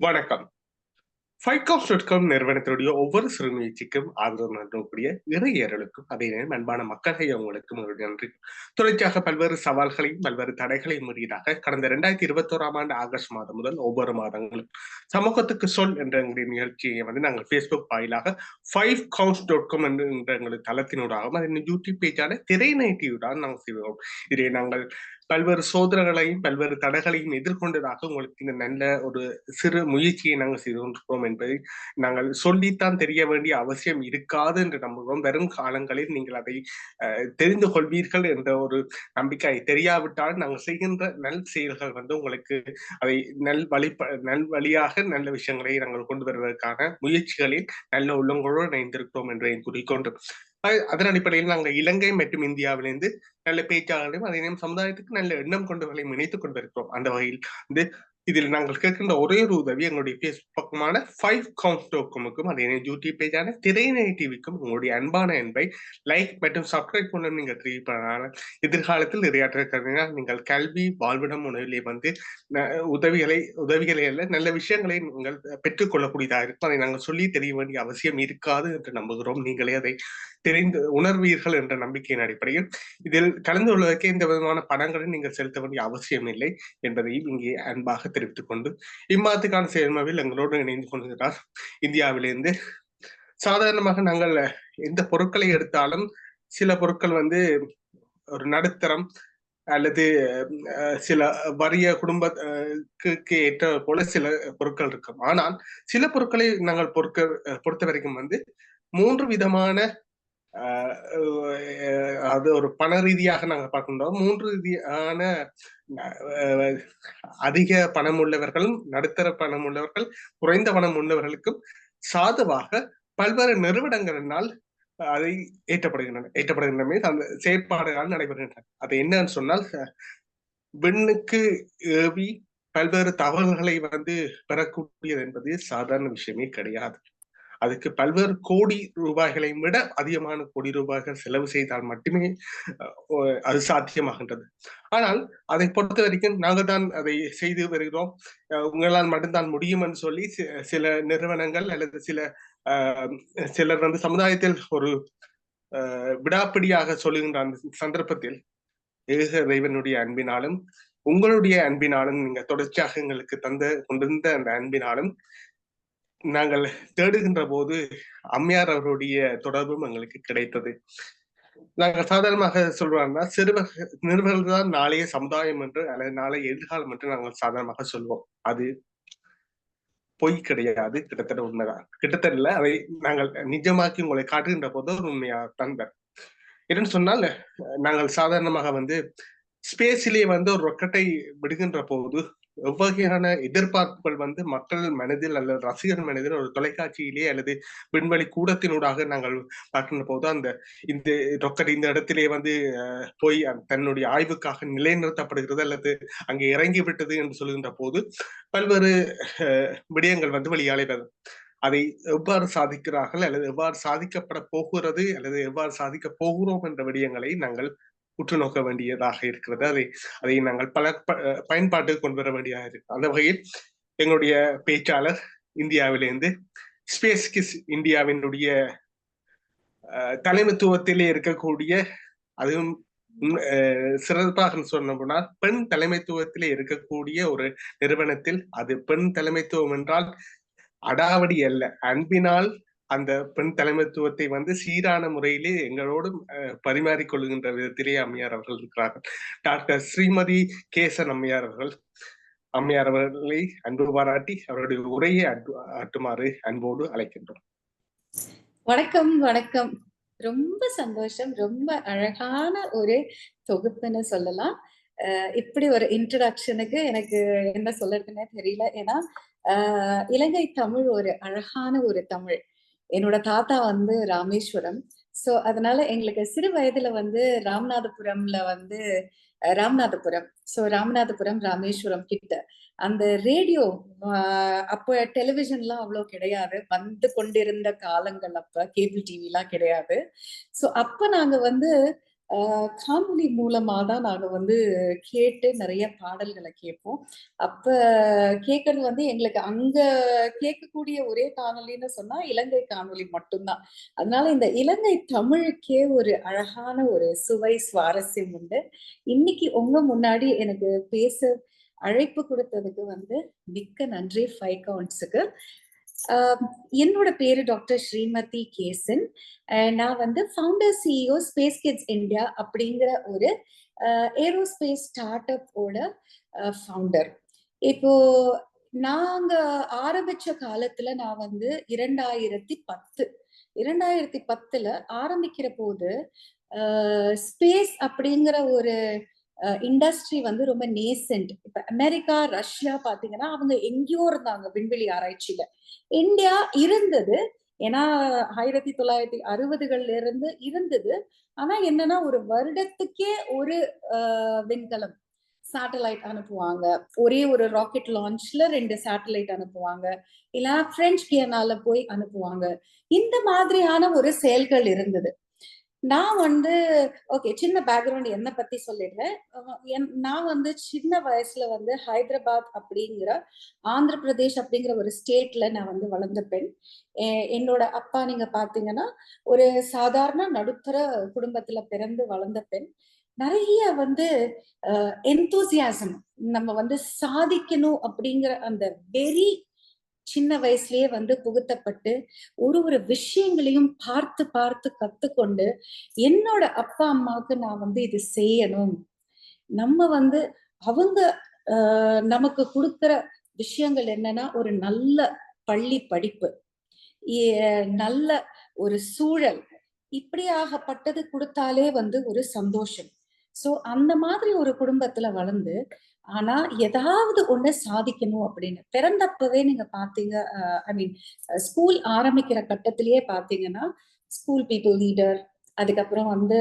வணக்கம். ஃபைகாப்ஸ் dot com நிறுவனத்தினுடைய ஒவ்வொரு சிறு முயற்சிக்கும் ஆதரவு நல்கக்கூடிய இறையர்களுக்கும் அதே நேரம் அன்பான மக்களை அவங்களுக்கும் ஒரு நன்றி. தொடர்ச்சியாக பல்வேறு சவால்களையும் பல்வேறு தடைகளையும் மீறியதாக கடந்த இரண்டாயிரத்தி இருபத்தோராம் ஆண்டு ஆகஸ்ட் மாதம் முதல் ஒவ்வொரு மாதங்களும் சமூகத்துக்கு சொல் என்ற எங்களுடைய நிகழ்ச்சியை வந்து நாங்கள் ஃபேஸ்புக் வாயிலாக ஃபைவ் கவுன்ஸ் டாட் காம் என்ற எங்களுடைய தளத்தினூடாகவும் அதன் யூடியூப் பேஜான திரை நைட்டியூடாக நாங்கள் செய்வோம். இதை நாங்கள் பல்வேறு சோதனைகளையும் பல்வேறு தடைகளையும் எதிர்கொண்டதாக உங்களுக்கு இந்த நல்ல ஒரு சிறு முயற்சியை நாங்கள் செய்து கொண்டிருக்கிறோம் என்பதை நாங்கள் சொல்லித்தான் தெரிய வேண்டிய அவசியம் இருக்காது என்று நம்புகிறோம். வரும் காலங்களில் நீங்கள் அதை தெரிந்து கொள்வீர்கள் என்ற ஒரு நம்பிக்கை தெரியாவிட்டால் நாங்கள் செய்கின்ற நல் செயல்கள் வந்து உங்களுக்கு அதை நல் வழி நல் வழியாக நல்ல விஷயங்களை நாங்கள் கொண்டு வருவதற்கான முயற்சிகளில் நல்ல உள்ளங்களோடு இணைந்திருக்கிறோம் என்று கூறிக்கொண்டு அதன் அடிப்படையில் நாங்கள் இலங்கை மற்றும் இந்தியாவிலிருந்து நல்ல பேச்சாளர்களையும் அதே நேரம் சமுதாயத்துக்கு நல்ல எண்ணம் கொண்டவர்களையும் இணைத்துக் கொண்டிருக்கிறோம். அந்த வகையில் வந்து இதில் நாங்கள் கேட்கின்ற ஒரே ஒரு உதவி எங்களுடைய பேஸ்புக் பக்கமான ஃபைவ் கவுண்ட் டோக்கமுக்கும் அதே யூடியூப் பேஜான திரைநை டிவிக்கும் உங்களுடைய அன்பான அன்பை லைக் மற்றும் சப்ஸ்கிரைப் மூலம் நீங்கள் தெரிவிப்பதனால எதிர்காலத்தில் நிறையாற்ற நீங்கள் கல்வி வாழ்விடம் உணவிலே வந்து உதவிகளை உதவிகளை அல்ல நல்ல விஷயங்களை நீங்கள் பெற்றுக்கொள்ளக்கூடியதாக இருக்கும். அதை நாங்கள் சொல்லி தெரிய வேண்டிய அவசியம் இருக்காது என்று நம்புகிறோம். நீங்களே அதை தெரிந்து உணர்வீர்கள் என்ற நம்பிக்கையின் அடிப்படையில் இதில் கலந்து கொள்வதற்கு எந்த விதமான பணங்களை நீங்கள் செலுத்த வேண்டிய அவசியம் இல்லை என்பதையும் இங்கே அன்பாக தெரிவித்துக் கொண்டு இம்மாதத்துக்கான செயல்முறையில் எங்களோடு இணைந்து கொண்டிருக்கிறார். இந்தியாவிலிருந்து சாதாரணமாக நாங்கள் எந்த பொருட்களை எடுத்தாலும் சில பொருட்கள் வந்து ஒரு நடுத்தரம் அல்லது சில வறிய குடும்பத்துக்கு ஏற்ற போல சில பொருட்கள் இருக்கும். ஆனால் சில பொருட்களை நாங்கள் பொருட்கள் பொறுத்த வரைக்கும் வந்து மூன்று விதமான அது ஒரு பண ரீதியாக நாங்க பார்க்கின்றோம். மூன்று ரீதியான அதிக பணம் உள்ளவர்களும் நடுத்தர பணம் உள்ளவர்கள் குறைந்த பணம் உள்ளவர்களுக்கும் சாதுவாக பல்வேறு நிறுவனங்களினால் அதை ஏற்றப்படுகின்றன ஏற்றப்படுகின்றன அந்த செயற்பாடுகள் நடைபெறுகின்றன. அது என்னன்னு சொன்னால் விண்ணுக்கு ஏவி பல்வேறு தகவல்களை வந்து பெறக்கூடியது என்பது சாதாரண விஷயமே கிடையாது. அதுக்கு பல்வேறு கோடி ரூபாய்களையும் விட அதிகமான கோடி ரூபாய்கள் செலவு செய்தால் மட்டுமே அது சாத்தியமாகின்றது. ஆனால் அதை பொறுத்த வரைக்கும் நாங்கள் தான் அதை செய்து வருகிறோம். உங்களால் மட்டும்தான் முடியும் என்று சொல்லி சில நிறுவனங்கள் அல்லது சில சிலர் வந்து சமுதாயத்தில் ஒரு விடாப்பிடியாக சொல்லுகின்ற அந்த சந்தர்ப்பத்தில் ஏக இறைவனுடைய அன்பினாலும் உங்களுடைய அன்பினாலும் நீங்க தொடர்ச்சியாக எங்களுக்கு தந்த கொண்டிருந்த அந்த அன்பினாலும் நாங்கள் தேடுகின்ற போது அம்மையார் அவருடைய தொடர்பும் எங்களுக்கு கிடைத்தது. நாங்கள் சாதாரணமாக சொல்றோம்னா சிறுவர் நிறுவர்கள் தான் நாளைய சமுதாயம் என்று அல்லது நாளைய எதிர்காலம் என்று நாங்கள் சாதாரணமாக சொல்வோம். அது பொய் கிடையாது. கிட்டத்தட்ட உண்மைதான். கிட்டத்தட்ட அதை நாங்கள் நிஜமாக்கி உங்களை காட்டுகின்ற போது ஒரு உண்மையா தந்தர் என்னன்னு சொன்னால் நாங்கள் சாதாரணமாக வந்து ஸ்பேஸிலே வந்து ஒரு ரொக்கெட்டை விடுகின்ற போது எவ்வகையான எதிர்பார்ப்புகள் வந்து மக்கள் மனதில் அல்லது ரசிகர் மனதில் ஒரு தொலைக்காட்சியிலே அல்லது விண்வெளி கூடத்தினூடாக நாங்கள் பார்க்கின்ற போது அந்த இந்த ரொக்கட் இந்த இடத்திலே வந்து போய் தன்னுடைய ஆய்வுக்காக நிலைநிறுத்தப்படுகிறது அல்லது அங்கே இறங்கி விட்டது என்று சொல்கின்ற போது பல்வேறு விடயங்கள் வந்து வெளியாளைவது அதை எவ்வாறு சாதிக்கிறார்கள் அல்லது எவ்வாறு சாதிக்கப்பட போகிறது அல்லது எவ்வாறு சாதிக்க போகிறோம் என்ற விடயங்களை நாங்கள் உற்று நோக்க வேண்டியதாக இருக்கிறது. அதை அதை நாங்கள் பல பயன்பாட்டுக்கு கொண்டு வர வேண்டியதாக இருக்கு. அந்த வகையில் எங்களுடைய பேச்சாளர் இந்தியாவிலிருந்து ஸ்பேஸ் கிஸ் இந்தியாவினுடைய தலைமைத்துவத்திலே இருக்கக்கூடிய அதுவும் சிறப்பாக சொன்னோம்னா பெண் தலைமைத்துவத்திலே இருக்கக்கூடிய ஒரு நிறுவனத்தில் அது பெண் தலைமைத்துவம் என்றால் அடாவடி அல்ல. அன்பினால் அந்த பெண் தலைமைத்துவத்தை வந்து சீரான முறையிலே எங்களோடு பரிமாறிக்கொள்கின்ற விதத்திலே அம்மையார் அவர்கள் இருக்கிறார்கள். டாக்டர் ஸ்ரீமதி கேசன் அம்மையார் அவர்கள் அம்மையார் அவர்களை அன்பு பாராட்டி அவருடைய உரையை ஆட்டுமாறு அன்போடு அழைக்கின்றோம். வணக்கம் வணக்கம். ரொம்ப சந்தோஷம். ரொம்ப அழகான ஒரு தொகுப்புன்னு சொல்லலாம். இப்படி ஒரு இன்ட்ரடக்ஷனுக்கு எனக்கு என்ன சொல்றதுன்னே தெரியல. ஏன்னா இலங்கை தமிழ் ஒரு அழகான ஒரு தமிழ். என்னோட தாத்தா வந்து ராமேஸ்வரம். ஸோ அதனால எங்களுக்கு சிறு வயதுல வந்து ராமநாதபுரம்ல வந்து ராமநாதபுரம். ஸோ ராமநாதபுரம் ராமேஸ்வரம் கிட்ட. அந்த ரேடியோ அப்போ டெலிவிஷன்லாம் அவ்வளோ கிடையாது. வந்து கொண்டிருந்த காலங்கள் அப்போ கேபிள் டிவிலாம் கிடையாது. ஸோ அப்போ நாங்கள் வந்து காணொலி மூலமா தான் நாங்க வந்து கேட்டு நிறைய பாடல்களை கேட்போம். அப்ப கேட்கறது வந்து எங்களுக்கு அங்க கேட்கக்கூடிய ஒரே காணொலின்னு சொன்னா இலங்கை காணொலி மட்டும்தான். அதனால இந்த இலங்கை தமிழுக்கே ஒரு அழகான ஒரு சுவை சுவாரஸ்யம் உண்டு. இன்னைக்கு உங்க முன்னாடி எனக்கு பேச அழைப்பு கொடுத்ததுக்கு வந்து மிக்க நன்றி ஃபைவ் கவுண்ட்ஸுக்கு என்னோட பேரு டாக்டர் ஸ்ரீமதி கேசன். நான் வந்து founder CEO Space Kidz India அப்படிங்கிற ஒரு ஏரோஸ்பேஸ் ஸ்டார்ட் அப்போட ஃபவுண்டர் இப்போ நாங்க ஆரம்பிச்ச காலத்துல நான் வந்து இரண்டாயிரத்தி பத்து இரண்டாயிரத்தி பத்துல ஆரம்பிக்கிற போது ஸ்பேஸ் அப்படிங்கிற ஒரு இண்டஸ்ட்ரி வந்து ரொம்ப நேசன்ட் இப்ப அமெரிக்கா ரஷ்யா பாத்தீங்கன்னா அவங்க எங்கேயோ இருந்தாங்க விண்வெளி ஆராய்ச்சியில. இந்தியா இருந்தது. ஏன்னா ஆயிரத்தி தொள்ளாயிரத்தி அறுபதுகள்ல இருந்து இருந்தது. ஆனா என்னன்னா ஒரு வருடத்துக்கே ஒரு விண்கலம் சேட்டலைட் அனுப்புவாங்க. ஒரே ஒரு ராக்கெட் லான்ச்ல ரெண்டு சேட்டலைட் அனுப்புவாங்க. இல்ல பிரெஞ்சு கியனால போய் அனுப்புவாங்க. இந்த மாதிரியான ஒரு செயல்கள் இருந்தது. நான் வந்து ஓகே சின்ன பேக்ரவுண்ட் என்ன பத்தி சொல்லிடுறேன். நான் வந்து சின்ன வயசுல வந்து ஹைதராபாத் அப்படிங்கிற ஆந்திர பிரதேஷ் அப்படிங்கிற ஒரு ஸ்டேட்ல நான் வந்து வளர்ந்த பெண். என்னோட அப்பா நீங்க பாத்தீங்கன்னா ஒரு சாதாரண நடுத்தர குடும்பத்துல பிறந்து வளர்ந்த பெண். நிறைய வந்து எந்தூசியாசம் நம்ம வந்து சாதிக்கணும் அப்படிங்கிற அந்த வெறி சின்ன வயசுலயே வந்து புகுத்தப்பட்டு ஒரு ஒரு விஷயங்களையும் பார்த்து பார்த்து கத்துக்கொண்டு என்னோட அப்பா அம்மாவுக்கு நான் வந்து இது செய்யணும். நம்ம வந்து அவங்க நமக்கு கொடுக்குற விஷயங்கள் என்னன்னா ஒரு நல்ல பள்ளி படிப்பு நல்ல ஒரு சூழல். இப்படியாகப்பட்டது கொடுத்தாலே வந்து ஒரு சந்தோஷம். சோ அந்த மாதிரி ஒரு குடும்பத்துல வளர்ந்து ஆனா ஏதாவது ஒண்ணு சாதிக்கணும் அப்படின்னு. பிறந்தப்பவே நீங்க பாத்தீங்க ஐ மீன் ஸ்கூல் ஆரம்பிக்கிற கட்டத்திலேயே பாத்தீங்கன்னா ஸ்கூல் பீப்புள் லீடர் அதுக்கப்புறம் வந்து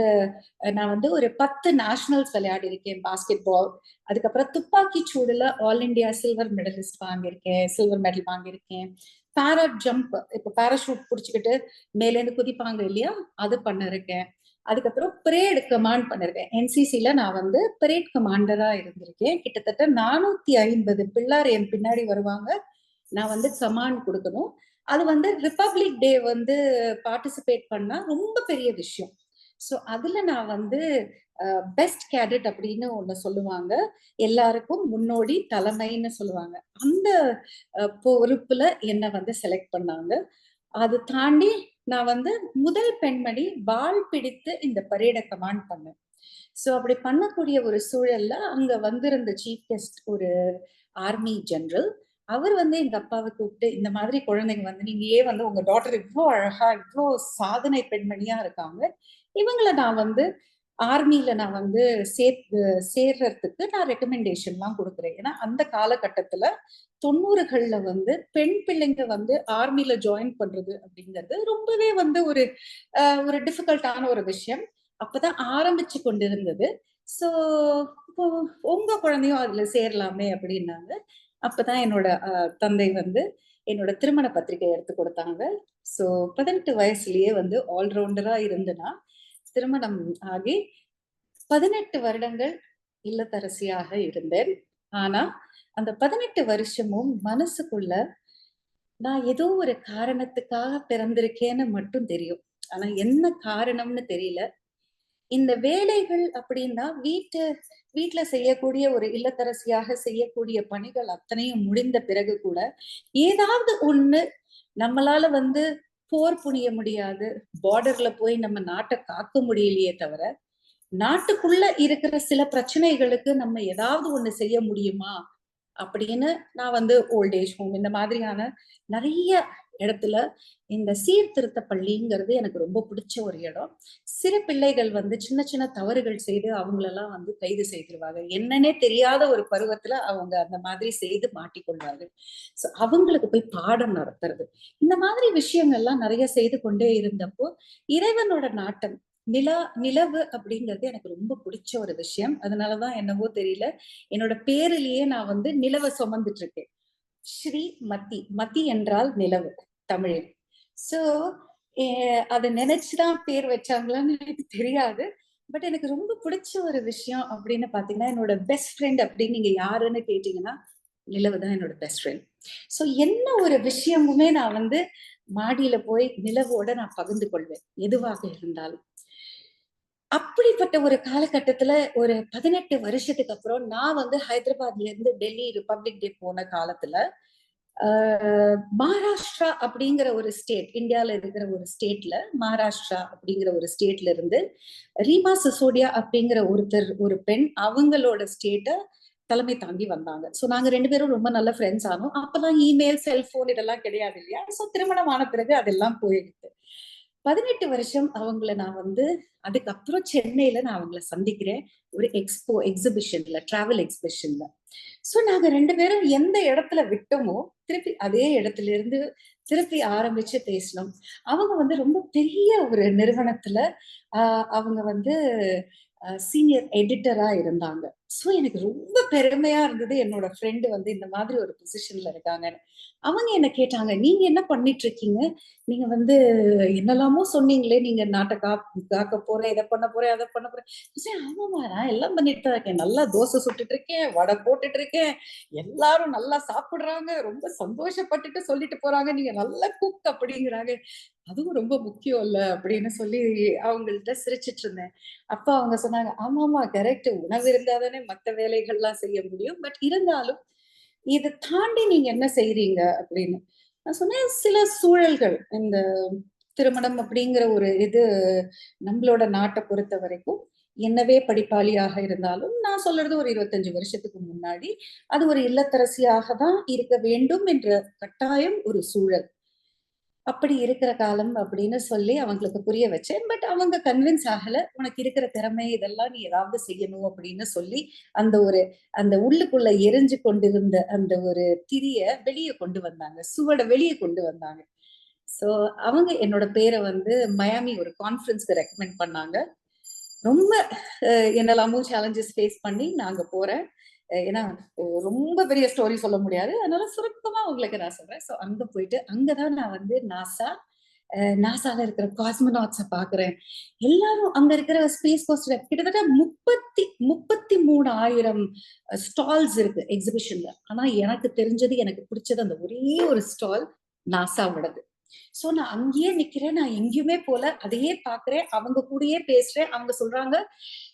நான் வந்து ஒரு பத்து நேஷனல்ஸ் விளையாடி இருக்கேன் பாஸ்கெட் பால் அதுக்கப்புறம் துப்பாக்கி சூடுல ஆல் இண்டியா சில்வர் மெடலிஸ்ட் வாங்கியிருக்கேன் சில்வர் மெடல் வாங்கியிருக்கேன். பேரா ஜம்ப் இப்ப பேராஷூட் புடிச்சுக்கிட்டு மேலேருந்து குதிப்பாங்க இல்லையா? அது பண்ணிருக்கேன் அதுக்கப்புறம் பிரேடு கமாண்ட் பண்ணிருக்கேன். என்சிசில நான் வந்து பிரேட் கமாண்டரா இருந்திருக்கேன். கிட்டத்தட்ட நானூத்தி ஐம்பது பிள்ளார் என் பின்னாடி வருவாங்க. நான் வந்து கமாண்ட் கொடுக்கணும். அது வந்து ரிப்பப்ளிக் டே வந்து பார்ட்டிசிபேட் பண்ணா ரொம்ப பெரிய விஷயம். ஸோ அதுல நான் வந்து பெஸ்ட் கேடட் அப்படின்னு ஒன்று சொல்லுவாங்க. எல்லாருக்கும் முன்னோடி தலைமைன்னு சொல்லுவாங்க. அந்த பொறுப்புல என்னை வந்து செலக்ட் பண்ணாங்க. அது தாண்டி நான் வந்து முதல் பெண்மணி வால் பிடித்து இந்த பரேடை கமாண்ட் பண்ணேன். சோ அப்படி பண்ணக்கூடிய ஒரு சூழல்ல அங்க வந்திருந்த சீஃப் கெஸ்ட் ஒரு ஆர்மி ஜெனரல் அவர் வந்து எங்க அப்பாவை கூப்பிட்டு இந்த மாதிரி குழந்தைங்க வந்து நீங்க ஏன் வந்து உங்க டாட்டர் இவ்வளோ அழகா இவ்வளோ சாதனை பெண்மணியா இருக்காங்க. இவங்கள நான் வந்து ஆர்மியில நான் வந்து சேர்த்து சேர்றதுக்கு நான் ரெக்கமெண்டேஷன்லாம் கொடுக்குறேன். ஏன்னா அந்த காலகட்டத்துல தொண்ணூறுகள்ல வந்து பெண் பிள்ளைங்க வந்து ஆர்மியில ஜாயின் பண்றது அப்படிங்கிறது ரொம்பவே வந்து ஒரு ஒரு டிஃபிகல்ட்டான ஒரு விஷயம். அப்பதான் ஆரம்பிச்சு கொண்டிருந்தது. ஸோ இப்போ உங்க குழந்தையும் அதுல சேரலாமே அப்படின்னாங்க. அப்பதான் என்னோட தந்தை வந்து என்னோட திருமண பத்திரிகை எடுத்து கொடுத்தாங்க. ஸோ பதினெட்டு வயசுலயே வந்து ஆல்ரவுண்டரா இருந்தனா திருமணம் ஆகி பதினெட்டு வருடங்கள் இல்லத்தரசியாக இருந்தேன். ஆனா அந்த பதினெட்டு வருஷமும் மனசுக்குள்ள நான் ஏதோ ஒரு காரணத்துக்காக பிறந்திருக்கேன்னு மட்டும் தெரியும். ஆனா என்ன காரணம்னு தெரியல. இந்த வேலைகள் அப்படின்னா வீட்டு வீட்டுல செய்யக்கூடிய ஒரு இல்லத்தரசியாக செய்யக்கூடிய பணிகள் அத்தனையும் முடிந்த பிறகு கூட ஏதாவது ஒண்ணு நம்மளால வந்து போர் புரிய முடியாது. பார்டர்ல போய் நம்ம நாட்டை காக்க முடியலையே தவிர நாட்டுக்குள்ள இருக்கிற சில பிரச்சனைகளுக்கு நம்ம ஏதாவது ஒண்ணு செய்ய முடியுமா? அப்படின்னு நான் வந்து ஓல்டேஜ் ஹோம் இந்த மாதிரியான நிறைய இடத்துல இந்த சீர்திருத்த பள்ளிங்கிறது எனக்கு ரொம்ப பிடிச்ச ஒரு இடம். சிறு பிள்ளைகள் வந்து சின்ன சின்ன தவறுகள் செய்து அவங்களெல்லாம் வந்து கைது செய்திருவாங்க. என்னன்னே தெரியாத ஒரு பருவத்துல அவங்க அந்த மாதிரி செய்து மாட்டிக்கொள்வார்கள். ஸோ அவங்களுக்கு போய் பாடம் நடத்துறது. இந்த மாதிரி விஷயங்கள்லாம் நிறைய செய்து கொண்டே இருந்தப்போ இறைவனோட நாட்டம் நிலா நிலவு அப்படிங்கிறது எனக்கு ரொம்ப பிடிச்ச ஒரு விஷயம். அதனாலதான் என்னவோ தெரியல. என்னோட பேரிலேயே நான் வந்து நிலவை சுமந்துட்டு இருக்கேன். ஸ்ரீ மத்தி மத்தி என்றால் நிலவு. தமிழில். சோ அதை நினைச்சுதான் பேர் வச்சாங்களான்னு எனக்கு தெரியாது. பட் எனக்கு ரொம்ப பிடிச்ச ஒரு விஷயம் அப்படின்னு பாத்தீங்கன்னா என்னோட பெஸ்ட் ஃப்ரெண்ட் அப்படின்னு நீங்க யாருன்னு கேட்டீங்கன்னா நிலவு தான் என்னோட பெஸ்ட் ஃப்ரெண்ட் ஸோ என்ன ஒரு விஷயமுமே நான் வந்து மாடியில போய் நிலவோட நான் பகிர்ந்து கொள்வேன் எதுவாக இருந்தாலும். அப்படிப்பட்ட ஒரு காலகட்டத்துல ஒரு பதினெட்டு வருஷத்துக்கு அப்புறம் நான் வந்து ஹைதராபாத்ல இருந்து டெல்லி ரிபப்ளிக் டே போன காலத்துல மகாராஷ்டிரா அப்படிங்கிற ஒரு ஸ்டேட் இந்தியால இருக்கிற ஒரு ஸ்டேட்ல மகாராஷ்டிரா அப்படிங்கிற ஒரு ஸ்டேட்ல இருந்து ரீமா சிசோடியா அப்படிங்கிற ஒருத்தர் ஒரு பெண் அவங்களோட ஸ்டேட்டை தலைமை தாங்கி வந்தாங்க. சோ நாங்க ரெண்டு பேரும் ரொம்ப நல்ல ஃப்ரெண்ட்ஸ் ஆனோம். அப்பதான் இமெயில் செல்போன் இதெல்லாம் கிடையாது இல்லையா? சோ திருமணம் ஆன பிறகு அதெல்லாம் போயிடுது பதினெட்டு வருஷம் அவங்கள நான் வந்து அதுக்கப்புறம் சென்னையில நான் அவங்கள சந்திக்கிறேன். ஒரு எக்ஸ்போ எக்ஸிபிஷன்ல டிராவல் எக்ஸிபிஷன்ல சோ நாங்க ரெண்டு பேரும் எந்த இடத்துல விட்டோமோ திருப்பி அதே இடத்துல இருந்து திருப்பி ஆரம்பிச்சு பேசணும் அவங்க வந்து ரொம்ப பெரிய ஒரு நிறுவனத்துல ஆஹ் அவங்க வந்து சீனியர் எடிட்டரா இருந்தாங்க. ஸோ எனக்கு ரொம்ப பெருமையா இருந்தது என்னோட ஃப்ரெண்டு வந்து இந்த மாதிரி ஒரு பொசிஷன்ல இருக்காங்கன்னு. அவங்க என்ன கேட்டாங்க நீங்க என்ன பண்ணிட்டு இருக்கீங்க? நீங்க வந்து என்னெல்லாமோ சொன்னீங்களே நீங்க நாட்டை கா காக்க போறேன் இதை பண்ண போறேன் அதை பண்ண போறேன். சரி ஆமாமா நான் எல்லாம் பண்ணிட்டு தான் இருக்கேன். நல்லா தோசை சுட்டுட்டு இருக்கேன் வடை போட்டுட்டு இருக்கேன். எல்லாரும் நல்லா சாப்பிடுறாங்க ரொம்ப சந்தோஷப்பட்டுட்டு சொல்லிட்டு போறாங்க. நீங்க நல்லா குக் அப்படிங்கிறாங்க. அதுவும் ரொம்ப முக்கியம் இல்ல? அப்படின்னு சொல்லி அவங்கள்ட்ட சிரிச்சிட்டு இருந்தேன். அப்ப அவங்க சொன்னாங்க ஆமாமா கரெக்ட் உணவு இருந்தாதானே தானே மற்ற வேலைகள்லாம் செய்ய முடியும். பட் இருந்தாலும் இதை தாண்டி நீங்க என்ன செய்றீங்க அப்படின்னு? நான் சொன்னேன் சில சூழல்கள் இந்த திருமணம் அப்படிங்கிற ஒரு இது நம்மளோட நாட்டை பொறுத்த வரைக்கும் என்னவே படிப்பாளியாக இருந்தாலும் நான் சொல்றது ஒரு இருபத்தஞ்சு வருஷத்துக்கு முன்னாடி அது ஒரு இல்லத்தரசியாக தான் இருக்க வேண்டும் என்ற கட்டாயம் ஒரு சூழல். அப்படி இருக்கிற காலம் அப்படின்னு சொல்லி அவங்களுக்கு புரிய வச்சேன். பட் அவங்க கன்வின்ஸ் ஆகல உனக்கு இருக்கிற திறமை இதெல்லாம் நீ ஏதாவது செய்யணும் அப்படின்னு சொல்லி அந்த ஒரு அந்த உள்ளுக்குள்ள எரிஞ்சு கொண்டிருந்த அந்த ஒரு திரிய வெளியே கொண்டு வந்தாங்க. சுவட வெளியே கொண்டு வந்தாங்க. சோ அவங்க என்னோட பேரை வந்து மயாமி ஒரு கான்ஃபரன்ஸ்க்கு ரெக்கமெண்ட் பண்ணாங்க. ரொம்ப என்னெல்லாமோ சேலஞ்சஸ் ஃபேஸ் பண்ணி நாங்க போறேன். ஏன்னா ரொம்ப பெரிய ஸ்டோரி சொல்ல முடியாது. அதனால சுருக்கமா உங்களுக்கு நான் சொல்றேன். ஸோ அங்க போயிட்டு அங்கதான் நான் வந்து நாசா நாசால இருக்கிற காஸ்மோனாட்ஸ பாக்குறேன். எல்லாரும் அங்க இருக்கிற ஸ்பேஸ் கோஸ்ட் கிட்டத்தட்ட முப்பத்தி முப்பத்தி மூணு ஆயிரம் ஸ்டால்ஸ் இருக்கு எக்ஸிபிஷன்ல ஆனா எனக்கு தெரிஞ்சது எனக்கு பிடிச்சது அந்த ஒரே ஒரு ஸ்டால் நாசாவோடது சோ நான் அங்கேயே நிக்கிறேன். நான் எங்கேயுமே போல. அதையே பாக்குறேன். அவங்க கூடயே பேசுறேன். அவங்க சொல்றாங்க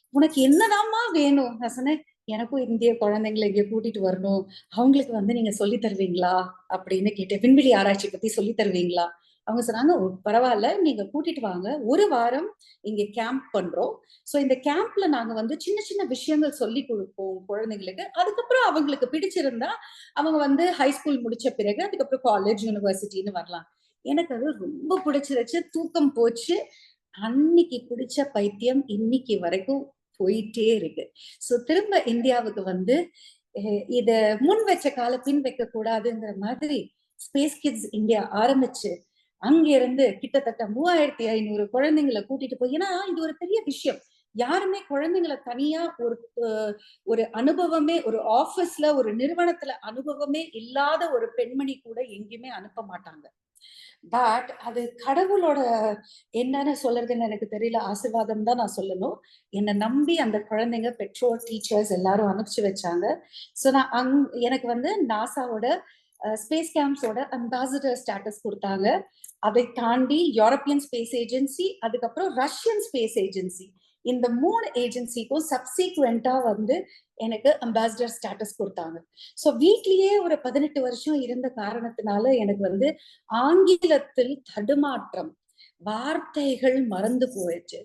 உனக்கு என்னதாம்மா வேணும்? நான் சொன்னேன் எனக்கும் இந்திய குழந்தைங்களை இங்க கூட்டிட்டு வரணும். அவங்களுக்கு வந்து நீங்க சொல்லி தருவீங்களா? அப்படின்னு கேட்டேன். விண்வெளி ஆராய்ச்சி பத்தி சொல்லி தருவீங்களா? அவங்க சொன்னாங்க பரவாயில்ல. நீங்க கூட்டிட்டு வாங்க. ஒரு வாரம் இங்க கேம்ப் பண்றோம். சோ இந்த கேம்ப்ல நாங்க வந்து சின்ன சின்ன விஷயங்கள் சொல்லி கொடுப்போம் குழந்தைங்களுக்கு. அதுக்கப்புறம் அவங்களுக்கு பிடிச்சிருந்தா அவங்க வந்து ஹை ஸ்கூல் முடிச்ச பிறகு அதுக்கப்புறம் காலேஜ் யூனிவர்சிட்டின்னு வரலாம். எனக்கு அது ரொம்ப பிடிச்சிருச்சு. தூக்கம் போச்சு. அன்னைக்கு பிடிச்ச பைத்தியம் இன்னைக்கு வரைக்கும் போயிட்டே இருக்கு. ஸோ திரும்ப இந்தியாவுக்கு வந்து இத முன் வச்ச கால பின் வைக்க கூடாதுங்கிற மாதிரி ஸ்பேஸ் கிட்ஸ் இந்தியா ஆரம்பிச்சு அங்க இருந்து கிட்டத்தட்ட மூவாயிரத்தி ஐநூறு குழந்தைங்களை கூட்டிட்டு போய் ஏன்னா இது ஒரு பெரிய விஷயம். யாருமே குழந்தைங்களை தனியா ஒரு ஒரு அனுபவமே ஒரு ஆபீஸ்ல ஒரு நிறுவனத்துல அனுபவமே இல்லாத ஒரு பெண்மணி கூட எங்கேயுமே அனுப்ப மாட்டாங்க. பட் அது கடவுளோட என்னன்னு சொல்றதுன்னு எனக்கு தெரியல. ஆசிர்வாதம் தான் நான் சொல்லணும். என்னை நம்பி அந்த குழந்தைங்க பெற்றோர் டீச்சர்ஸ் எல்லாரும் அனுப்பிச்சு வச்சாங்க. ஸோ நான் அங் எனக்கு வந்து நாசாவோட ஸ்பேஸ் கேம்ப்ஸோட அம்பாசிடர் ஸ்டேட்டஸ் கொடுத்தாங்க. அதை தாண்டி யூரோப்பியன் ஸ்பேஸ் ஏஜென்சி அதுக்கப்புறம் ரஷ்யன் ஸ்பேஸ் ஏஜென்சி இந்த மூணு ஏஜென்சிக்கும் சப்சீக்வெண்டா வந்து எனக்கு அம்பாசிடர் ஸ்டேட்டஸ் கொடுத்தாங்க. ஸோ வீட்லயே ஒரு பதினெட்டு வருஷம் இருந்த காரணத்தினால எனக்கு வந்து ஆங்கிலத்தில் தடுமாற்றம் வார்த்தைகள் மறந்து போயிடுச்சு.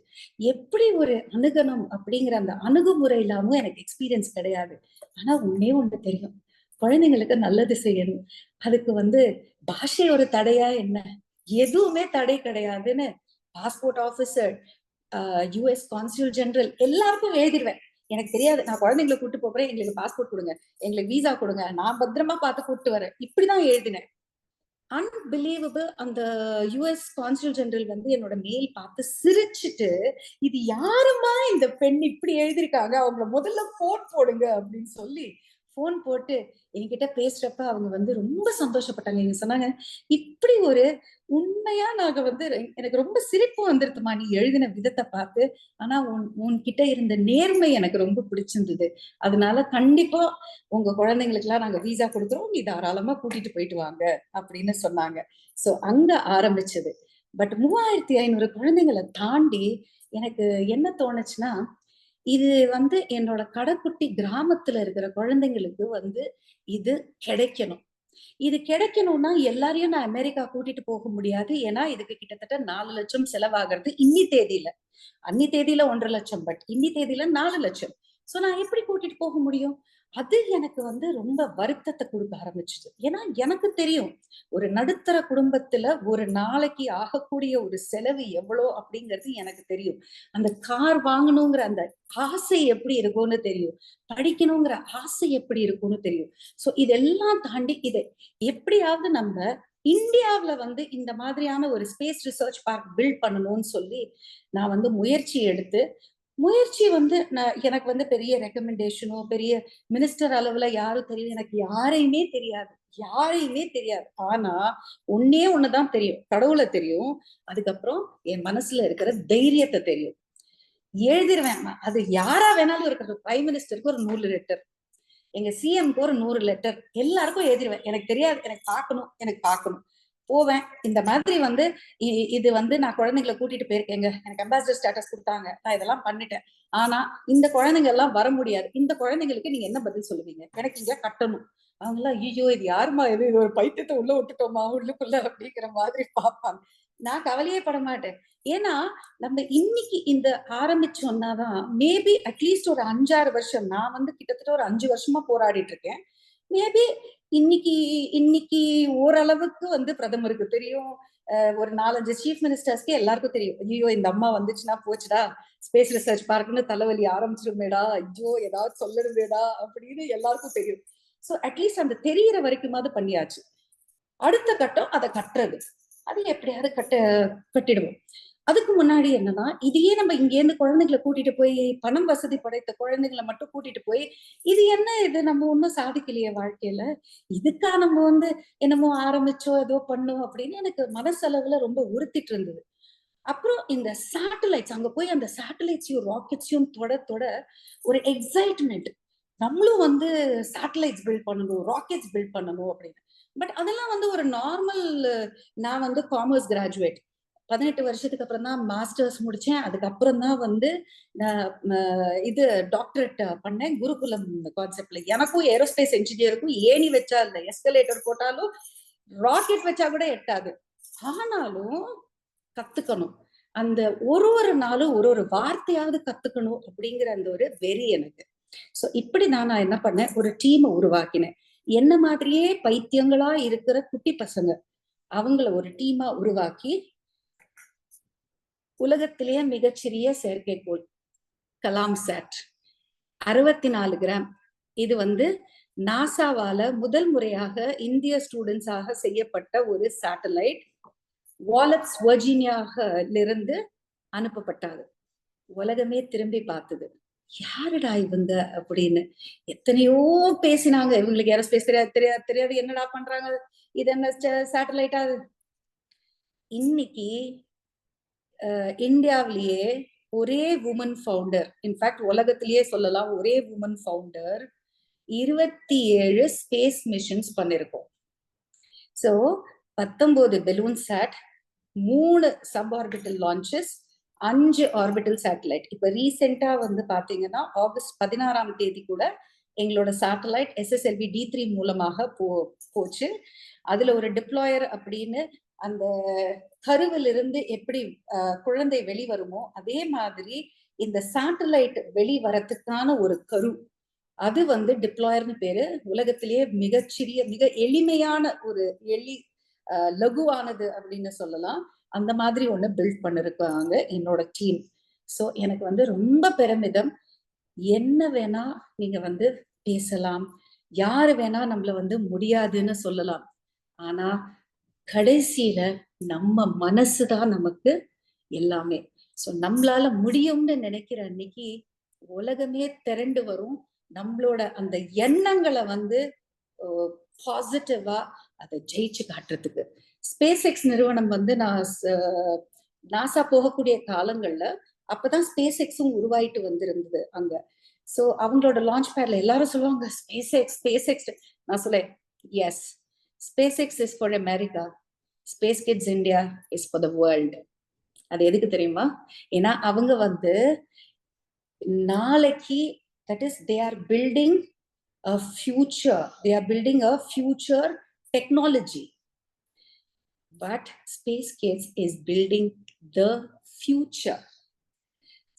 எப்படி ஒரு அணுகணும் அப்படிங்கிற அந்த அணுகுமுறை இல்லாம எனக்கு எக்ஸ்பீரியன்ஸ் கிடையாது. ஆனா ஒன்னே ஒண்ணு தெரியும். குழந்தைங்களுக்கு நல்லது செய்யணும். அதுக்கு வந்து பாஷை ஒரு தடையா என்ன? எதுவுமே தடை கிடையாதுன்னு passport officer US consul general எல்லாருக்கும் எழுதிடுவேன் எனக்கு தெரியாது. நான் குழந்தைங்களை கூட்டு போறேன். எங்களுக்கு பாஸ்போர்ட் கொடுங்க. எங்களுக்கு விசா கொடுங்க. நான் பத்திரமா பார்த்து கூப்பிட்டு வரேன். இப்படிதான் எழுதினேன். அன்பிலீவபிள் அந்த யுஎஸ் கான்சுல் ஜெனரல் வந்து என்னோட மெயில் பார்த்து சிரிச்சுட்டு இது யாருமா இந்த பெண் இப்படி எழுதியிருக்காங்க? அவங்கள முதல்ல போன் போடுங்க. அப்படின்னு சொல்லி போன் போட்டு என்கிட்ட பேசுறப்ப அவங்க வந்து ரொம்ப சந்தோஷப்பட்டாங்க. நீங்க சொன்னாங்க இப்படி ஒரு உண்மையா நாங்க வந்து எனக்கு ரொம்ப சிரிப்பு வந்துருதுமா நீ எழுதின விதத்தை பார்த்து. ஆனா உன் உன்கிட்ட இருந்த நேர்மை எனக்கு ரொம்ப பிடிச்சிருந்தது. அதனால கண்டிப்பா உங்க குழந்தைங்களுக்கு எல்லாம் நாங்க வீசா கொடுக்குறோம். நீ தாராளமா கூட்டிட்டு போயிட்டு வாங்க. அப்படின்னு சொன்னாங்க. சோ அங்க ஆரம்பிச்சது. பட் மூவாயிரத்தி ஐநூறு குழந்தைங்களை தாண்டி எனக்கு என்ன தோணுச்சுன்னா இது வந்து என்னோட கடைக்குட்டி கிராமத்துல இருக்கிற குழந்தைங்களுக்கு வந்து இது கிடைக்கணும். இது கிடைக்கணும்னா எல்லாரையும் நான் அமெரிக்கா கூட்டிட்டு போக முடியாது. ஏன்னா இதுக்கு கிட்டத்தட்ட நாலு லட்சம் செலவாகிறது இன்னி தேதியில. அன்னி தேதியில ஒன்றரை லட்சம் பட் இன்னி தேதியில நாலு லட்சம். சோ நான் எப்படி கூட்டிட்டு போக முடியும்? அது எனக்கு வந்து ரொம்ப வருத்தத்தை கொடுக்க ஆரம்பிச்சுது. ஏன்னா எனக்கு தெரியும் ஒரு நடுத்தர குடும்பத்துல ஒரு நாளைக்கு ஆகக்கூடிய ஒரு செலவு எவ்வளோ அப்படிங்கிறது எனக்கு தெரியும். அந்த கார் வாங்கணுங்கிற அந்த ஆசை எப்படி இருக்கும்னு தெரியும். படிக்கணுங்கிற ஆசை எப்படி இருக்கும்னு தெரியும். சோ இதெல்லாம் தாண்டி இதை எப்படியாவது நம்ம இந்தியாவுல வந்து இந்த மாதிரியான ஒரு ஸ்பேஸ் ரிசர்ச் பார்க் பில்ட் பண்ணணும்னு சொல்லி நான் வந்து முயற்சி எடுத்து முயற்சி வந்து நான் எனக்கு வந்து பெரிய ரெக்கமெண்டேஷனோ பெரிய மினிஸ்டர் அளவுல யாரும் தெரியும். எனக்கு யாரையுமே தெரியாது. யாரையுமே தெரியாது. ஆனா ஒன்னே ஒண்ணுதான் தெரியும். கடவுளை தெரியும். அதுக்கப்புறம் என் மனசுல இருக்கிற தைரியத்தை தெரியும். எழுதிருவேன். அது யாரா வேணாலும் இருக்கிறது. பிரைம் மினிஸ்டருக்கு ஒரு நூறு லெட்டர் எங்க சிஎம்க்கு ஒரு நூறு லெட்டர் எல்லாருக்கும் எழுதிருவேன். எனக்கு தெரியாது. எனக்கு பார்க்கணும். எனக்கு பார்க்கணும். போவேன். இந்த மாதிரி வந்து இது வந்து நான் குழந்தைங்களை கூட்டிட்டு போயிருக்கேங்க எனக்கு அம்பாசிடர் ஸ்டேட்டஸ் கொடுத்தாங்க. நான் இதெல்லாம் பண்ணிட்டேன். ஆனா இந்த குழந்தைங்க எல்லாம் வர முடியாது. இந்த குழந்தைங்களுக்கு நீங்க என்ன பதில் சொல்லுவீங்க? எனக்கு இங்க கட்டணும். அவங்களாம் ஐயோ இது யாருமா இது இது ஒரு பைத்தியத்தை உள்ள விட்டுட்டோமா? உள்ளுக்குள்ள அப்படிங்கிற மாதிரி பார்ப்பாங்க. நான் கவலையே பட மாட்டேன். ஏன்னா நம்ம இன்னைக்கு இந்த ஆரம்பிச்சோம்னாதான் மேபி அட்லீஸ்ட் ஒரு அஞ்சாறு வருஷம் நான் வந்து கிட்டத்தட்ட ஒரு அஞ்சு வருஷமா போராடிட்டு இருக்கேன். மேபி இன்னைக்கு இன்னைக்கு ஓரளவுக்கு வந்து பிரதமருக்கு தெரியும். ஒரு நாலஞ்சு சீஃப் மினிஸ்டர்ஸ்க்கு எல்லாருக்கும் தெரியும். ஐயோ இந்த அம்மா வந்துச்சுன்னா போச்சுடா. ஸ்பேஸ் ரிசர்ச் பார்க்குன்னு தலைவலி ஆரம்பிச்சிருமேடா. ஐயோ ஏதாவது சொல்லணுமேடா அப்படின்னு எல்லாருக்கும் தெரியும். ஸோ அட்லீஸ்ட் அந்த தெரியற வரைக்குமாவது பண்ணியாச்சு. அடுத்த கட்டம் அதை கட்டுறது. அது எப்படியாவது கட்ட கட்டிடுவோம். அதுக்கு முன்னாடி என்னன்னா இதையே நம்ம இங்கேருந்து குழந்தைங்களை கூட்டிட்டு போய் பணம் வசதி படைத்த குழந்தைங்களை மட்டும் கூட்டிட்டு போய் இது என்ன இது? நம்ம ஒன்றும் சாதிக்கலையே வாழ்க்கையில. இதுக்கா நம்ம வந்து என்னமோ ஆரம்பிச்சோம் ஏதோ பண்ணோம் அப்படின்னு எனக்கு மனசளவுல ரொம்ப உறுத்திட்டு இருந்தது. அப்புறம் இந்த சேட்டலைட்ஸ் அங்க போய் அந்த சேட்டலைட்ஸையும் ராக்கெட்ஸையும் தொட தொட ஒரு எக்ஸைட்மெண்ட் நம்மளும் வந்து சேட்டலைட்ஸ் பில்ட் பண்ணணும் ராக்கெட்ஸ் பில்ட் பண்ணணும் அப்படின்னு. பட் அதெல்லாம் வந்து ஒரு நார்மல் நான் வந்து காமர்ஸ் கிராஜுவேட் பதினெட்டு வருஷத்துக்கு அப்புறம் தான் மாஸ்டர்ஸ் முடிச்சேன். அதுக்கப்புறம் தான் வந்து இது டாக்டரேட் பண்ணேன். குருகுலம் கான்செப்ட்ல எனக்கும் ஏரோஸ்பேஸ் இன்ஜினியருக்கும் ஏணி வச்சா இல்லை. எஸ்கலேட்டர் போட்டாலும் ராக்கெட் வச்சா கூட எட்டாது. ஆனாலும் கத்துக்கணும். அந்த ஒரு ஒரு நாளும் ஒரு ஒரு வார்த்தையாவது கத்துக்கணும் அப்படிங்கிற அந்த ஒரு வெறி எனக்கு. சோ இப்படி நான் நான் என்ன பண்ணேன்? ஒரு டீமை உருவாக்கினேன். என்ன மாதிரியே பைத்தியங்களா இருக்கிற குட்டி பசங்க அவங்கள ஒரு டீமா உருவாக்கி உலகத்திலேயே மிகச்சிறிய செயற்கைக்கோள் கலாம் சாட். அறுபத்தி நாலு கிராம். இது வந்து நாசாவால முதல் முறையாக இந்திய ஸ்டூடெண்ட்ஸாக செய்யப்பட்ட ஒரு சேட்டலைட். வாலட்ஸ் வர்ஜீனியாக இருந்து அனுப்பப்பட்டாது. உலகமே திரும்பி பார்த்தது. யாருடா இவங்க அப்படின்னு. எத்தனையோ பேசினாங்க. இவங்களுக்கு ஏரோஸ்பேஸ் தெரியாது தெரியாது தெரியாது. என்னடா பண்றாங்க? இது என்ன சேட்டலைட்டா? இன்னைக்கு இந்தியாவிலேயே ஒரே உமன் ஃபவுண்டர் இன்ஃபேக்ட் உலகத்திலேயே சொல்லலாம் ஒரே உமன் ஃபவுண்டர் இருபத்தி ஏழு ஸ்பேஸ் மிஷன்ஸ் பண்ணிருக்கோம். ஸோ பத்தொன்பது பெலூன் சேட் மூணு சப் ஆர்பிட்டல் லான்ச்சஸ் அஞ்சு ஆர்பிட்டல் சேட்டலைட் இப்ப ரீசெண்டா வந்து பாத்தீங்கன்னா ஆகஸ்ட் பதினாறாம் தேதி கூட எங்களோட சேட்டலைட் எஸ்எஸ்எல்வி டி த்ரீ மூலமாக போ போச்சு. அதுல ஒரு டிப்ளாயர் அப்படின்னு அந்த கருவிலிருந்து எப்படி குழந்தை வெளிவருமோ அதே மாதிரி இந்த சேட்டலைட் வெளிவரத்துக்கான ஒரு கரு. அது வந்து டிப்ளாயர்னு பேரு. உலகத்திலேயே மிகச்சிறிய மிக எளிமையான ஒரு எளி லகுவானது அப்படின்னு சொல்லலாம். அந்த மாதிரி ஒண்ணு பில்ட் பண்ணிருக்காங்க என்னோட டீம் ஸோ எனக்கு வந்து ரொம்ப பெருமிதம். என்ன வேணா நீங்க வந்து பேசலாம். யாரு வேணா நம்மள வந்து முடியாதுன்னு சொல்லலாம். ஆனா கடைசியில நம்ம மனசுதான் நமக்கு எல்லாமே. சோ நம்மளால முடியும்னு நினைக்கிற அன்னைக்கு உலகமே திரண்டு வரும். நம்மளோட அந்த எண்ணங்களை வந்து பாசிட்டிவா அதை ஜெயிச்சு காட்டுறதுக்கு. ஸ்பேஸ் எக்ஸ் நிறுவனம் வந்து நான் நாசா போகக்கூடிய காலங்கள்ல அப்பதான் ஸ்பேஸ் எக்ஸும் உருவாயிட்டு வந்திருந்தது அங்க. சோ அவங்களோட லான்ச் பேட்ல எல்லாரும் சொல்லுவாங்க ஸ்பேஸ் எக்ஸ் ஸ்பேஸ் எக்ஸ் நான் சொல்லேன் yes SpaceX is for America Space Kidz India is for the world அது எதுக்கு தெரியுமா? ஏன்னா அவங்க வந்து நாளைக்கு that is they are building a future they are building a future technology but Space Kidz is building the future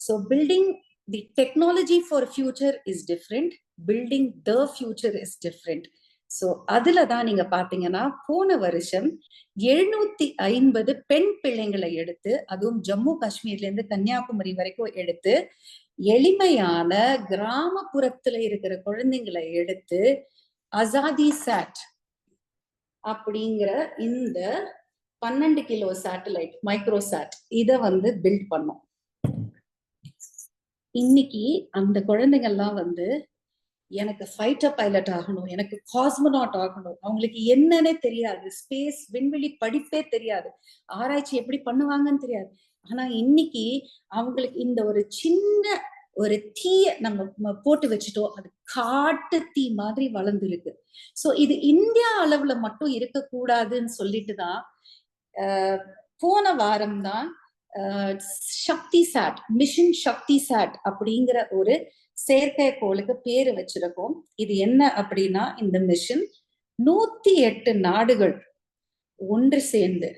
so building the technology for future is different building the future is different so அதுல தான் நீங்க பாத்தீங்கன்னா போன வருஷம் எழுநூத்தி ஐம்பது பெண் பிள்ளைங்களை எடுத்து அதுவும் ஜம்மு காஷ்மீர்ல இருந்து கன்னியாகுமரி வரைக்கும் எடுத்து எளிமையான கிராமப்புறத்துல இருக்கிற குழந்தைங்களை எடுத்து அசாதி சாட் அப்படிங்கிற இந்த பன்னெண்டு கிலோ சேட்டலைட் மைக்ரோசாட் இத வந்து பில்ட் பண்ணோம். இன்னைக்கு அந்த குழந்தைங்கள்லாம் வந்து எனக்கு ஃபைட்டர் பைலட் ஆகணும் எனக்கு காஸ்மோனாட் ஆகணும். அவங்களுக்கு என்னன்னே தெரியாது. ஸ்பேஸ் விண்வெளி படிப்பே தெரியாது. ஆராய்ச்சி எப்படி பண்ணுவாங்கன்னு தெரியாது. ஆனா இன்னைக்கு அவங்களுக்கு இந்த ஒரு சின்ன ஒரு தீய நம்ம போட்டு வச்சுட்டோம். அது காட்டு தீ மாதிரி வளர்ந்துருக்கு. சோ இது இந்தியா அளவுல மட்டும் இருக்கக்கூடாதுன்னு சொல்லிட்டு தான் போன வாரம் தான் Shakti sat mission Shakti sat அப்படிங்கிற ஒரு செயற்கைக்கோளுக்கு பேரு வச்சிருக்கோம். இது என்ன அப்படின்னா இந்த மிஷன் நூத்தி எட்டு நாடுகள் ஒன்று சேர்ந்து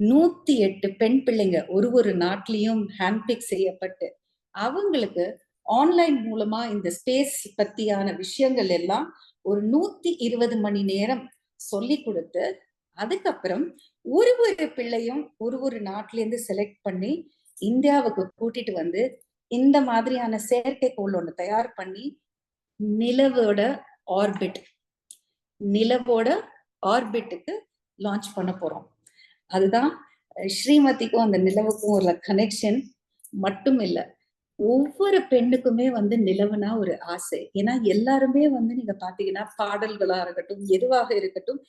நூத்தி எட்டு பெண் பிள்ளைங்க ஒரு ஒரு நாட்டிலையும் ஹேண்ட்பிக் செய்யப்பட்டு அவங்களுக்கு ஆன்லைன் மூலமா இந்த ஸ்பேஸ் பத்தியான விஷயங்கள் எல்லாம் ஒரு நூத்தி இருபது மணி நேரம் சொல்லி கொடுத்து அதுக்கப்புறம் ஒரு ஒரு பிள்ளையும் ஒரு ஒரு நாட்டில இருந்து செலக்ட் பண்ணி இந்தியாவுக்கு கூட்டிட்டு வந்து இந்த மாதிரியான செயற்கைக்கோள் ஒண்ணு தயார் பண்ணி நிலவோட ஆர்பிட் நிலவோட ஆர்பிட்டுக்கு லான்ச் பண்ண போறோம். அதுதான் ஸ்ரீமதிக்கும் அந்த நிலவுக்கும் உள்ள கனெக்ஷன் மட்டும் இல்லை ஒவ்வொரு பெண்ணுக்குமே வந்து நிலவுனா ஒரு ஆசை. ஏன்னா எல்லாருமே வந்து நீங்க பாத்தீங்கன்னா பாடல்களா இருக்கட்டும் எதுவாக இருக்கட்டும்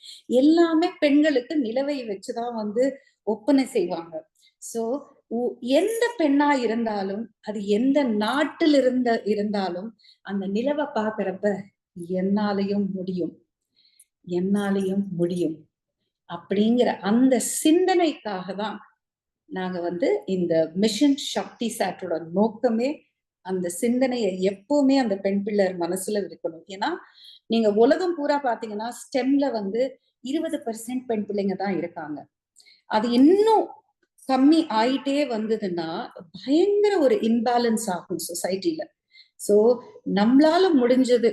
எல்லாமே பெண்களுக்கு நிலவை வச்சுதான் வந்து ஒப்பனை செய்வாங்க. சோ எந்த பெண்ணா இருந்தாலும் அது எந்த நாட்டில் இருந்த இருந்தாலும் அந்த நிலவை பாக்குறப்ப என்னாலையும் முடியும். என்னாலையும் முடியும். அப்படிங்கிற அந்த சிந்தனைக்காக தான் நாங்க வந்து இந்த மிஷன் சக்தி சாட்டோட நோக்கமே அந்த சிந்தனையை எப்பவுமே அந்த பெண் பிள்ளர் மனசுல இருக்கணும். ஏன்னா நீங்க உலகம் பூரா பாத்தீங்கன்னா ஸ்டெம்ல வந்து இருபது பர்சன்ட் பெண் பிள்ளைங்க தான் இருக்காங்க. அது இன்னும் கம்மி ஆயிட்டே வந்ததுன்னா பயங்கர ஒரு இம்பேலன்ஸ் ஆகும் சொசைட்டில சோ நம்மளால முடிஞ்சது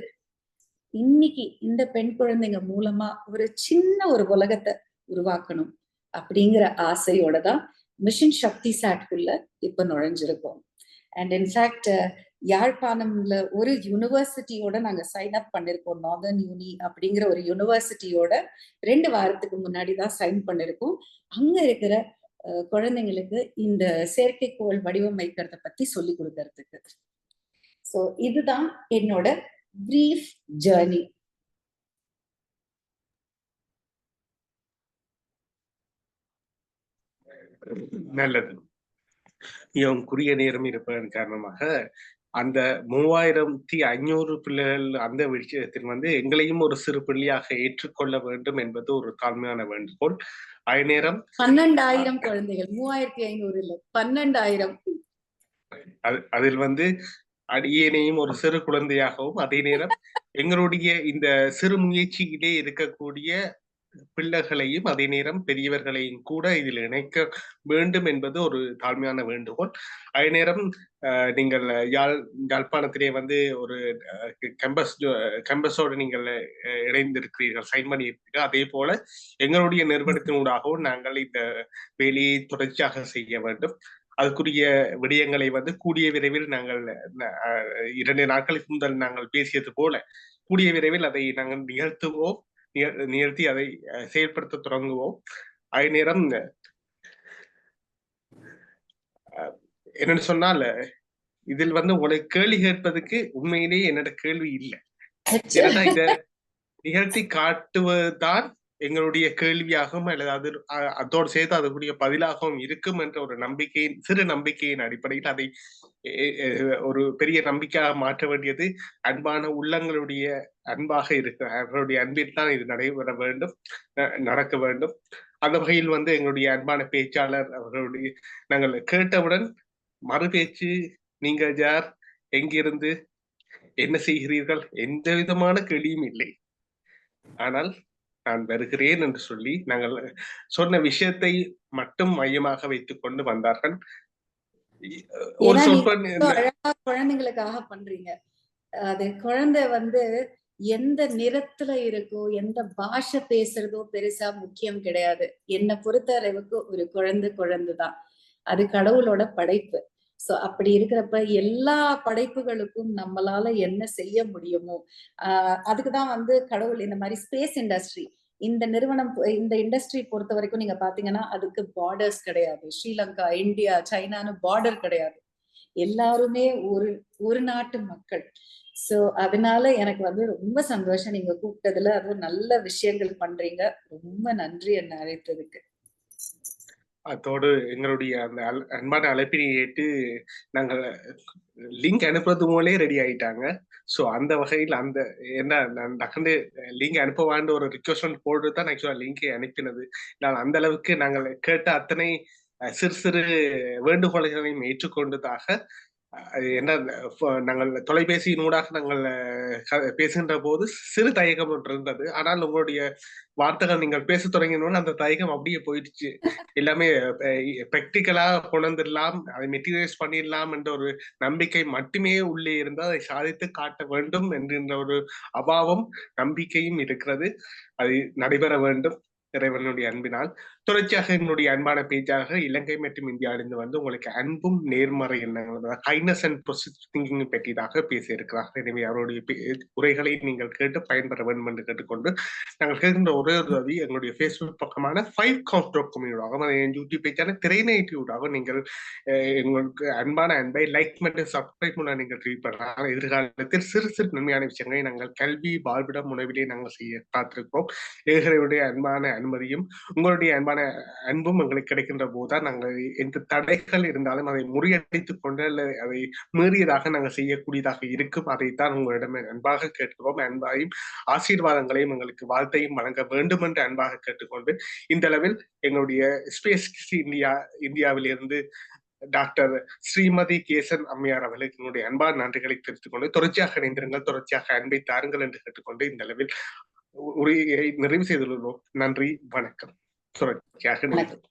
இன்னைக்கு இந்த பெண் குழந்தைங்க மூலமா ஒரு சின்ன ஒரு உலகத்தை உருவாக்கணும் அப்படிங்கிற ஆசையோட தான் மிஷன் சக்தி சாட்குள்ள இப்ப நுழைஞ்சிருக்கோம். அண்ட் இன்ஃபேக்ட் யாழ்ப்பாணம்ல ஒரு யூனிவர்சிட்டியோட நாங்க சைன் அப் பண்ணிருக்கோம் நார்தர்ன் யூனி அப்படிங்கிற ஒரு யூனிவர்சிட்டியோட ரெண்டு வாரத்துக்கு முன்னாடி தான் சைன் பண்ணிருக்கோம். அங்க இருக்கிற குழந்தைங்களுக்கு இந்த செயற்கைக்கோள் வடிவமைக்கிறத பத்தி சொல்லி கொடுக்கறதுக்கு. சோ இதுதான் என்னோட ப்ரீஃப் ஜேர்னி நல்லது. மிகவும் குறுகிய நேரம் இருப்பதன் காரணமாக அந்த மூவாயிரத்தி ஐநூறு பிள்ளைகள் அந்த விஷயத்தில் வந்து எங்களையும் ஒரு சிறு பிள்ளையாக ஏற்றுக்கொள்ள வேண்டும் என்பது ஒரு தாழ்மையான வேண்டுகோள். அதே நேரம் பன்னெண்டாயிரம் குழந்தைகள் மூவாயிரத்தி ஐநூறு இல்ல பன்னெண்டாயிரம். அதில் வந்து அடியேனையும் ஒரு சிறு குழந்தையாகவும் அதே நேரம் எங்களுடைய இந்த சிறு முயற்சியிலே இருக்கக்கூடிய பிள்ளைகளையும் அதே நேரம் பெரியவர்களையும் கூட இதில் இணைக்க வேண்டும் என்பது ஒரு தாழ்மையான வேண்டுகோள். அதே நேரம் நீங்கள் யாழ் யாழ்ப்பாணத்திலே வந்து ஒரு கேம்பஸ் கேம்பஸோடு நீங்கள் இணைந்திருக்கிறீர்கள் சைன் பண்ணியிருக்கீர்கள் அதே போல எங்களுடைய நிறுவனத்தினூடாகவும் நாங்கள் இந்த வேலையை தொடர்ச்சியாக செய்ய வேண்டும். அதுக்குரிய விடயங்களை வந்து கூடிய விரைவில் நாங்கள் இரண்டு நாட்களுக்கு முதல் நாங்கள் பேசியது போல கூடிய விரைவில் அதை நாங்கள் நிகழ்த்துவோம். நிகழ்த்தி அதை செயல்படுத்த தொடங்குவோம். அதே நேரம் என்னன்னு சொன்னால் இதில் வந்து உங்களை கேள்வி கேட்பதற்கு உண்மையிலேயே என்னோட கேள்வி இல்லை. இத நிகழ்த்தி காட்டுவதுதான் எங்களுடைய கேள்வியாகவும் அல்லது அது அதோடு சேர்த்து அதுக்குரிய பதிலாகவும் இருக்கும் என்ற ஒரு நம்பிக்கையின் சிறு நம்பிக்கையின் அடிப்படையில் அதை ஒரு பெரிய நம்பிக்கையாக மாற்ற வேண்டியது அன்பான உள்ளங்களுடைய அன்பாக இருக்கு. அவர்களுடைய அன்பில் தான் இது நடைபெற வேண்டும் நடக்க வேண்டும். அந்த வகையில் வந்து எங்களுடைய அன்பான பேச்சாளர் அவர்களுடைய நாங்கள் கேட்டவுடன் மறு பேச்சு நீங்க யார் எங்கிருந்து? என்ன செய்கிறீர்கள்? எந்த விதமான கேள்வியும் இல்லை. ஆனால் நான் வருகிறேன் என்று சொல்லி நாங்கள் சொன்ன விஷயத்தை மட்டும் மையமாக வைத்துக் கொண்டு வந்தார்கள் ஒரு குழந்தைங்களுக்காக பண்றீங்க. அது குழந்தை வந்து எந்த நிறத்துல இருக்கோ எந்த பாஷை பேசுறதோ பெருசா முக்கியம் கிடையாது. என்னை பொறுத்த அளவுக்கு ஒரு குழந்தை குழந்தைதான். அது கடவுளோட படைப்பு. சோ அப்படி இருக்கிறப்ப எல்லா படைப்புகளுக்கும் நம்மளால என்ன செய்ய முடியுமோ ஆஹ் அதுக்குதான் வந்து கடவுள் இந்த மாதிரி ஸ்பேஸ் இண்டஸ்ட்ரி இந்த நிறுவனம் இந்த இண்டஸ்ட்ரி பொறுத்த வரைக்கும் நீங்க பாத்தீங்கன்னா அதுக்கு பார்டர்ஸ் கிடையாது. ஸ்ரீலங்கா இந்தியா சைனான்னு பார்டர் கிடையாது. எல்லாருமே ஒரு ஒரு நாட்டு மக்கள். சோ அதனால எனக்கு வந்து ரொம்ப சந்தோஷம். நீங்க கூப்பிட்டதுல அதுவும் நல்ல விஷயங்கள் பண்றீங்க. ரொம்ப நன்றி என்ன அழைத்ததுக்கு. அதோடு எங்களுடைய அந்த அல்- அன்பான அழைப்பினை ஏற்று நாங்கள் லிங்க் அனுப்புறது மூலே ரெடி ஆயிட்டாங்க. சோ அந்த வகையில் அந்த என்ன நான் டக்குன்னு லிங்க் அனுப்பவாண்டு ஒரு ரிக்வஸ்ட் போட்டு தான் ஆக்சுவலாக லிங்கை அனுப்பினது. நான் அந்த அளவுக்கு நாங்கள் கேட்ட அத்தனை சிறு சிறு வேண்டுகோள்களையும் ஏற்றுக்கொண்டதாக என்ன நாங்கள் நாங்கள் தொலைபேசியினூடாக நாங்கள் பேசுகின்ற போது சிறு தயக்கம் ஒன்று இருந்தது. ஆனால் உங்களுடைய வார்த்தைகள் நீங்கள் பேச தொடங்கினோன்னு அந்த தயக்கம் அப்படியே போயிடுச்சு. எல்லாமே பிராக்டிக்கலா கொண்டிடலாம் அதை மெட்டீரியலைஸ் பண்ணிடலாம் என்ற ஒரு நம்பிக்கை மட்டுமே உள்ளே இருந்தால் அதை சாதித்து காட்ட வேண்டும் என்கின்ற ஒரு அபாவம் நம்பிக்கையும் இருக்கிறது. அது நடைபெற வேண்டும். இறைவனுடைய அன்பினால். தொடர்ச்சியாக என்னுடைய அன்பான பேஜாக இலங்கை மற்றும் இந்தியாவிலிருந்து வந்து உங்களுக்கு அன்பும் நேர்மறை எண்ணங்கள் ஹைனஸ் அண்ட் திங்கிங் பற்றியதாக பேசியிருக்கிறார்கள். எனவே அவருடைய உரைகளை நீங்கள் கேட்டு பயன்பெற வேண்டும் என்று கேட்டுக்கொண்டு நாங்கள் கேட்கின்ற ஒரே உதவி எங்களுடைய ஃபேஸ்புக் பக்கமான ஃபைவ் கவுண்ட் டாட் கம்யூனிடாகவும் என் யூடியூப் பேஜான திரைநேட்டியூடாகவும் நீங்கள் எங்களுக்கு அன்பான அன்பை லைக் மற்றும் சப்ஸ்கிரைப் மூலம் நீங்கள் ட்ரீட் பண்ணலாம். எதிர்காலத்தில் சிறு சிறு நன்மையான விஷயங்களை நாங்கள் கல்வி வாழ்விடம் உணவிலே நாங்கள் செய்ய காத்திருக்கிறோம். ஏகரையுடைய அன்பான அனுமதியும் உங்களுடைய அன்பான அன்பும் எங்களுக்கு கிடைக்கின்ற போதுதான் நாங்கள் எந்த தடைகள் இருந்தாலும் அதை முறியடித்துக் கொண்டு அல்லது அதை மீறியதாக நாங்கள் செய்யக்கூடியதாக இருக்கும். அதைத்தான் உங்களிடம் அன்பாக கேட்கிறோம் அன்பாயும் ஆசீர்வாதங்களையும் எங்களுக்கு வாழ்த்தையும் வழங்க வேண்டும் என்று அன்பாக கேட்டுக்கொண்டு இந்த அளவில் எங்களுடைய ஸ்பேஸ் இந்தியா இந்தியாவிலிருந்து டாக்டர் ஸ்ரீமதி கேசன் அம்மையார் அவர்களுக்கு என்னுடைய அன்பான நன்றிகளை தெரிவித்துக் கொண்டு தொடர்ச்சியாக இணைந்திருங்கள் தொடர்ச்சியாக அன்பை தாருங்கள் என்று கேட்டுக்கொண்டு இந்த அளவில் உரையை நிறைவு செய்துள்ளோம். நன்றி வணக்கம். தொடர்ச்சியாக வணக்கம்